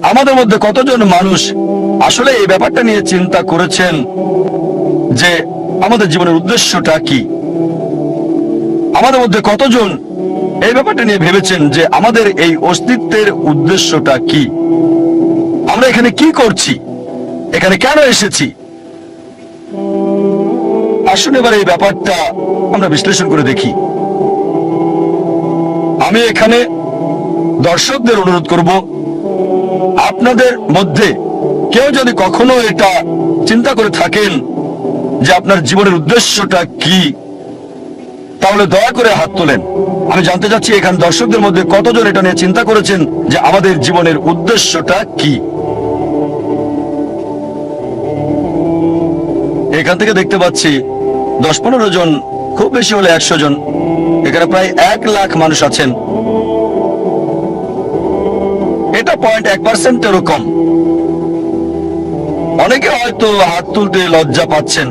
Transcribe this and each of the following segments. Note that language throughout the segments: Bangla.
আমাদের মধ্যে কতজন মানুষ আসলে এই ব্যাপারটা নিয়ে চিন্তা করেছেন যে আমাদের জীবনের উদ্দেশ্যটা কি? আমাদের মধ্যে কতজন এই ব্যাপারটা নিয়ে ভেবেছেন যে আমাদের এই অস্তিত্বের উদ্দেশ্যটা কি? আমরা এখানে কি করছি? এখানে কেন এসেছি? আসুন এবার এই ব্যাপারটা আমরা বিশ্লেষণ করে দেখি। আমি এখানে দর্শকদের অনুরোধ করব আপনাদের মধ্যে কেউ যদি কখনো এটা চিন্তা করে থাকেন যে আপনার জীবনের উদ্দেশ্যটা কি, তাহলে দয়া করে হাত তোলেন। আমি জানতে চাচ্ছি এখানে দর্শকদের মধ্যে কতজন এটা নিয়ে চিন্তা করেছেন যে আমাদের জীবনের উদ্দেশ্যটা কি। এখান থেকে দেখতে পাচ্ছি দশ পনেরো জন, খুব বেশি হলে একশো জন। এখানে প্রায় এক লাখ মানুষ আছেন। পয়েন্ট এক পার্সেন্টেরও কম অনেকে হয়তো হাত তুলতে লজ্জা পাচ্ছেন।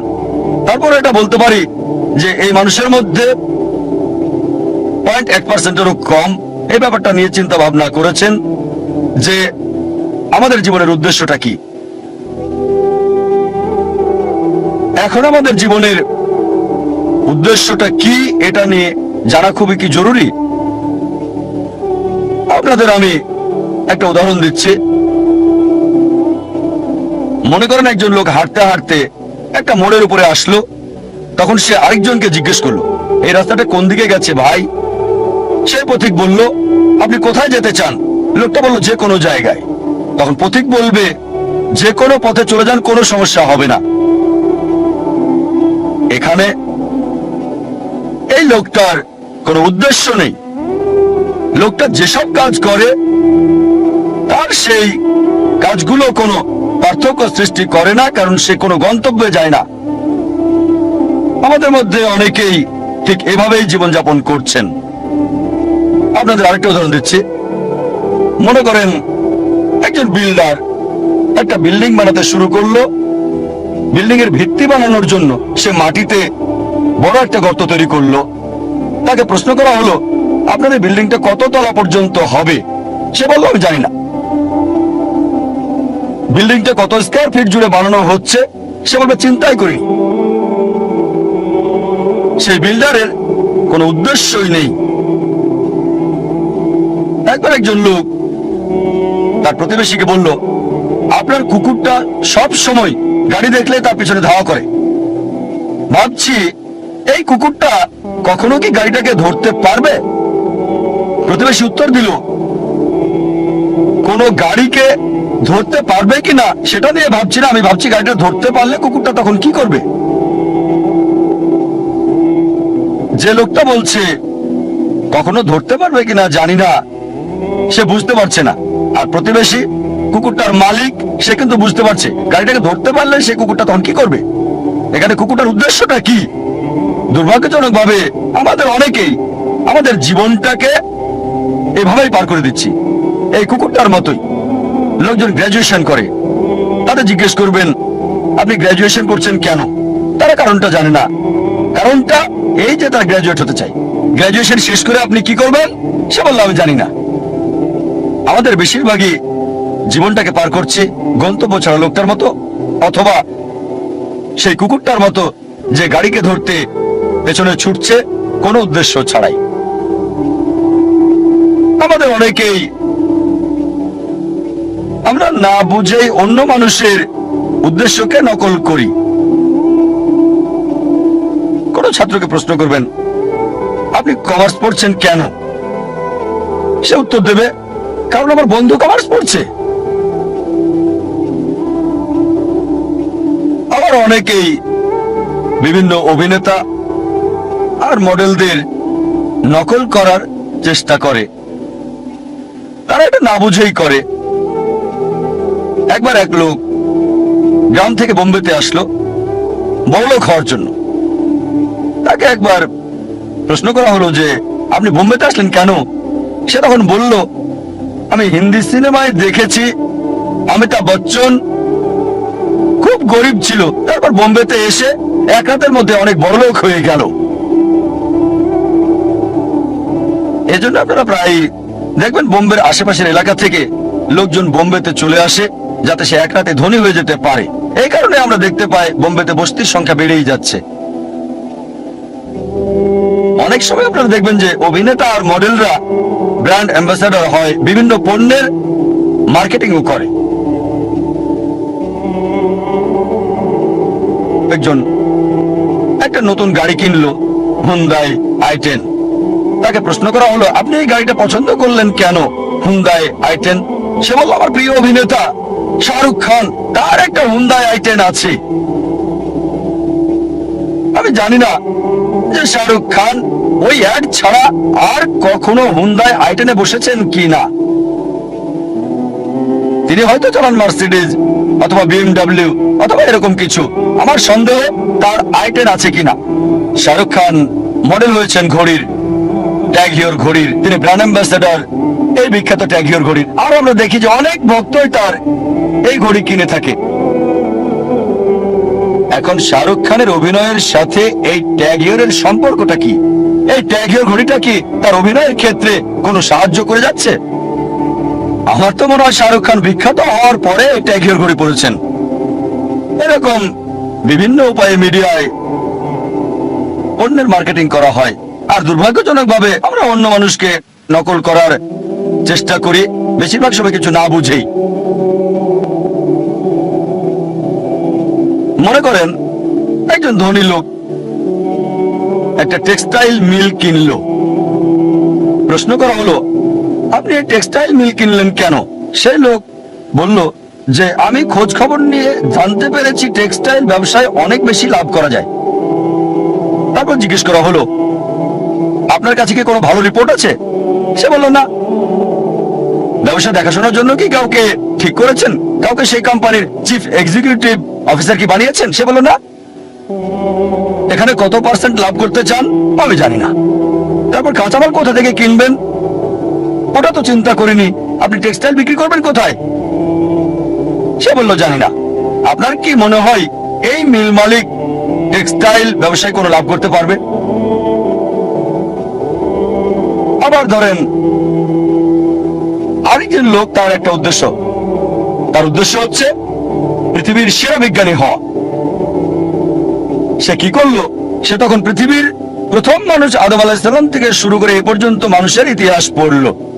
তারপর এটা বলতে পারি যে এই মানুষের মধ্যে পয়েন্ট এক পার্সেন্টেরও কম। এই ব্যাপারটা নিয়ে চিন্তা ভাবনা করেছেন যে আমাদের জীবনের উদ্দেশ্যটা কি? এখন আমাদের জীবনের উদ্দেশ্যটা কি, এটা নিয়ে জানা খুবই কি জরুরি? আপনাদের আমি একটা উদাহরণ দিচ্ছি। মনে করেন একজন লোক হাঁটতে হাঁটতে একটা মোড়ের উপরে আসলো, তখন সে আরেকজনকে জিজ্ঞেস করল, এই রাস্তাটা কোন দিকে গেছে ভাই? সে পথিক বলল, আপনি কোথায় যেতে চান? লোকটা বলল, যে কোনো জায়গায়। তখন পথিক বলবে, যে কোনো পথে চলে যান, কোনো সমস্যা হবে না। এখানে এই লোকটার কোনো উদ্দেশ্য নেই। লোকটা যেসব কাজ করে তার সেই কাজগুলো কোনো পার্থক্য সৃষ্টি করে না, কারণ সে কোনো গন্তব্যে যায় না। আমাদের মধ্যে অনেকেই ঠিক এভাবেই জীবনযাপন করছেন। আপনাদের আরেকটা উদাহরণ দিচ্ছি। মনে করেন একজন বিল্ডার একটা বিল্ডিং বানাতে শুরু করল। বিল্ডিং এর ভিত্তি বানানোর জন্য সে মাটিতে বড় একটা গর্ত তৈরি করল। তাকে প্রশ্ন করা হলো, আপনাদের বিল্ডিংটা কত তলা পর্যন্ত হবে? সে বলল, আমি জানি না। বিল্ডিংটা কত স্কোয়ার ফিট জুড়ে বানানো হচ্ছে, সে বলবে চিন্তাই করি সেই বিল্ডারের কোনো উদ্দেশ্যই নেই। একবার একজন লোক তার প্রতিবেশীকে বলল, আপনার কুকুরটা সব সময় গাড়ি দেখলে তার পিছনে ধাওয়া করে। ভাবছি, এই কুকুরটা কখনো কি গাড়িটাকে ধরতে পারবে? প্রতিবেশী উত্তর দিল, কোন গাড়িকে ধরতে পারবে কিনা সেটা নিয়ে ভাবছি না। আমি ভাবছি গাড়িটা ধরতে পারলে কুকুরটা তখন কি করবে? যে লোকটা বলছে, কখনো ধরতে পারবে কিনা জানি না। সে বুঝতে পারছে না। আর প্রতিবেশী কুকুরটার মালিক, সে কিন্তু বুঝতে পারছে। গাড়িটাকে ধরতে পারলে সে কুকুরটা তখন কি করবে? এখানে কুকুরটার উদ্দেশ্যটা কি? দুর্ভাগ্যজনক ভাবে আমাদের অনেকেই আমাদের জীবনটাকে এভাবেই পার করে দিচ্ছি। এই কুকুরটার মতোই। লোকজন গ্রাজুয়েশন করে। তাদের জিজ্ঞেস করবেন, আপনি গ্রাজুয়েশন করছেন কেন? তারা কারণটা জানে না। কারণটা এই যে তারা গ্রাজুয়েট হতে চাই গ্রাজুয়েশন শেষ করে আপনি কি করবেন? সে বলল, আমি জানি না। আমাদের বেশিরভাগই জীবনটাকে পার করছে গন্তব্য ছাড়া লোকটার মতো, অথবা সেই কুকুরটার মতো যে গাড়িকে ধরতে পেছনে ছুটছে কোনো উদ্দেশ্য ছাড়াই। আমাদের অনেকেই আমরা না বুঝেই অন্য মানুষের উদ্দেশ্যকে নকল করি। কোন ছাত্রকে প্রশ্ন করবেন, আপনি কমার্স পড়ছেন কেন? সে উত্তর দেবে, কারণ আমার বন্ধু কমার্স পড়ছে। আবার অনেকেই বিভিন্ন অভিনেতা আর মডেলদের নকল করার চেষ্টা করে। তারা এটা না বুঝেই করে। একবার এক লোক গ্রাম থেকে বোম্বেতে আসলো বড়লোক হওয়ার জন্য। তাকে একবার প্রশ্ন করা হলো যে, আপনি বোম্বেতে আসলেন কেন? সে তখন বলল, আমি হিন্দি সিনেমায় দেখেছি, অমিতাভ বচ্চন খুব গরিব ছিল, তারপর বোম্বেতে এসে এক রাতের মধ্যে অনেক বড়লোক হয়ে গেল। এজন্য আপনারা প্রায় দেখবেন বোম্বের আশেপাশের এলাকা থেকে লোকজন বোম্বেতে চলে আসে। যাতে সে এক রাতে ধনী হয়ে যেতে পারে। এই কারণে আমরা দেখতে পাই বোম্বেতে বস্তির সংখ্যা বেড়েই যাচ্ছে। অনেক সময় আপনারা দেখবেন যে অভিনেতা আর মডেলরা ব্র্যান্ড অ্যাম্বাসাডর হয়, বিভিন্ন পণ্যের মার্কেটিংও করে। একজন একটা নতুন গাড়ি কিনলো হুন্দাই আই টেন তাকে প্রশ্ন করা হলো, আপনি এই গাড়িটা পছন্দ করলেন কেন? হুন্দাই আই টেন সে বলল, আমার প্রিয় অভিনেতা। শাহরুখ খান, তার একটা হুন্দাই আই টেন আছে। আমি জানি না যে শাহরুখ খান ওই অ্যাড ছাড়া আর কখনো হুন্দাই আই টেনে বসেছেন কি না তিনি হয়তো চালান মার্সিডিজ অথবা বিএমডাব্লিউ অথবা এরকম কিছু। আমার সন্দেহ তার আইটেন আছে কিনা। শাহরুখ খান মডেল হয়েছেন ঘড়ির ট্যাগ হিওর ঘড়ির। তিনি ব্র্যান্ড অ্যাম্বাসেডর এই বিখ্যাত ট্যাগ হিওর ঘড়ির। আর আমরা দেখি যে অনেক ভক্তই তার এই ঘড়ি কিনে থাকে। এখন শাহরুখ খানের অভিনয়ের সাথে এই ট্যাগ হিওরের সম্পর্কটা কি? এই ট্যাগ হিওর ঘড়িটা কি তার অভিনয়ের ক্ষেত্রে কোনো সাহায্য করে যাচ্ছে? আমার তো মনে হয় শাহরুখ খান বিখ্যাত হওয়ার পরে ট্যাগিওর ঘড়ি পড়েছেন এরকম বিভিন্ন উপায়ে মিডিয়ায় অন্যের মার্কেটিং করা হয়। আর দুর্ভাগ্যজনক ভাবে আমরা অন্য মানুষকে নকল করার চেষ্টা করি। বেশিরভাগ সময় কিছু না বুঝেই। মনে করেন, একজন ধনী লোক একটা টেক্সটাইল মিল কিনলো। প্রশ্ন করা হলো, আপনি টেক্সটাইল মিল কিনলেন কেন? সেই লোক বলল যে, আমি খোঁজ খবর নিয়ে জানতে পেরেছি টেক্সটাইল ব্যবসায় অনেক বেশি লাভ করা যায়। তারপর জিজ্ঞেস করা হলো, আপনার কাছে কি কোনো ভালো রিপোর্ট আছে? সে বলল, না। ব্যবসা দেখাশোনার জন্য কি কাউকে ঠিক করেছেন? কাউকে সেই কোম্পানির চিফ এক্সিকিউটিভ অফিসার কি বানিয়েছেন? সে বলল, না। এখানে কত পার্সেন্ট লাভ করতে চান, আমি জানি না। তারপর কাঁচামাল কোথা থেকে কিনবেন? ওটা তো চিন্তা করিনি। আপনি টেক্সটাইল বিক্রি করবেন কোথায়? সে বলল, জানি না। আপনার কি মনে হয়, এই মিল মালিক টেক্সটাইল ব্যবসায় কোনো লাভ করতে পারবে? আবার ধরেন, আরেকজন লোক তার একটা উদ্দেশ্য। তার উদ্দেশ্য হচ্ছে পৃথিবীর সেরা বিজ্ঞানী হ। সে কি করল? সে তখন পৃথিবীর প্রথম মানুষ আদম আলাহিসাল্লাম থেকে শুরু করে এ পর্যন্ত মানুষের ইতিহাস পড়ল।